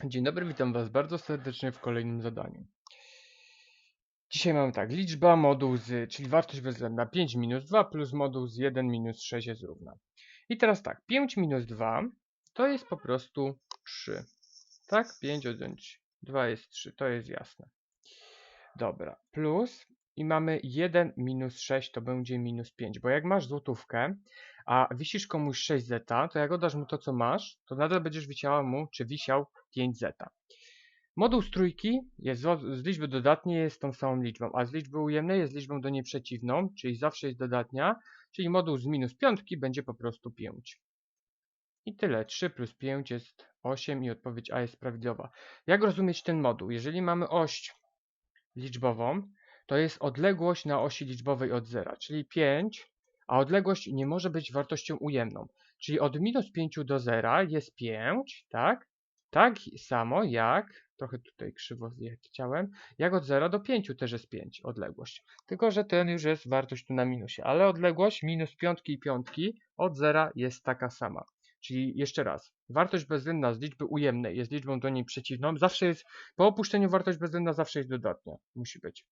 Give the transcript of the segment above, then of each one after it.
Dzień dobry, witam Was bardzo serdecznie w kolejnym zadaniu. Dzisiaj mamy tak, liczba moduł z, czyli wartość bezwzględna 5 minus 2 plus moduł z 1 minus 6 jest równa. I teraz tak, 5 minus 2 to jest po prostu 3. Tak, 5 odjąć 2 jest 3, to jest jasne. Dobra, plus i mamy 1 minus 6 to będzie minus 5, bo jak masz złotówkę, a wisisz komuś 6 zeta, to jak oddasz mu to, co masz, to nadal będziesz wisiała mu, czy wisiał 5 zeta. Moduł z trójki jest z, liczby dodatniej jest tą samą liczbą, a z liczby ujemnej jest liczbą do niej przeciwną, czyli zawsze jest dodatnia, czyli moduł z minus piątki będzie po prostu 5. I tyle. 3 plus 5 jest 8 i odpowiedź A jest prawidłowa. Jak rozumieć ten moduł? Jeżeli mamy oś liczbową, to jest odległość na osi liczbowej od zera, czyli 5, a odległość nie może być wartością ujemną. Czyli od minus 5 do zera jest 5, tak? Tak samo jak, trochę tutaj krzywo chciałem, jak od 0 do 5 też jest 5 odległość. Tylko, że ten już jest wartość tu na minusie, ale odległość minus piątki i piątki od 0 jest taka sama. Czyli jeszcze raz, wartość bezwzględna z liczby ujemnej jest liczbą do niej przeciwną, zawsze jest, po opuszczeniu wartość bezwzględna zawsze jest dodatnia, musi być.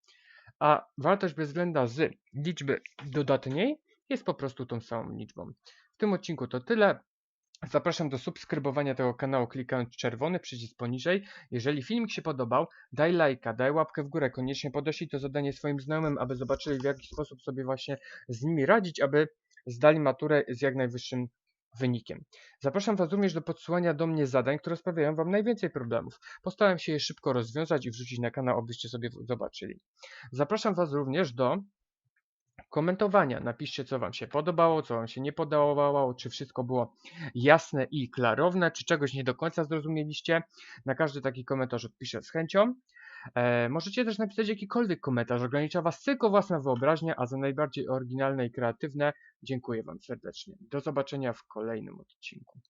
A wartość bezwzględna z liczby dodatniej jest po prostu tą samą liczbą. W tym odcinku to tyle. Zapraszam do subskrybowania tego kanału klikając czerwony przycisk poniżej. Jeżeli filmik się podobał, daj lajka, daj łapkę w górę, koniecznie podeślij to zadanie swoim znajomym, aby zobaczyli w jaki sposób sobie właśnie z nimi radzić, aby zdali maturę z jak najwyższym wynikiem. Zapraszam Was również do podsyłania do mnie zadań, które sprawiają Wam najwięcej problemów. Postaram się je szybko rozwiązać i wrzucić na kanał, abyście sobie zobaczyli. Zapraszam Was również do komentowania. Napiszcie, co Wam się podobało, co Wam się nie podobało, czy wszystko było jasne i klarowne, czy czegoś nie do końca zrozumieliście. Na każdy taki komentarz odpiszę z chęcią. E, możecie też napisać jakikolwiek komentarz, ogranicza Was tylko własna wyobraźnia, a za najbardziej oryginalne i kreatywne dziękuję Wam serdecznie. Do zobaczenia w kolejnym odcinku.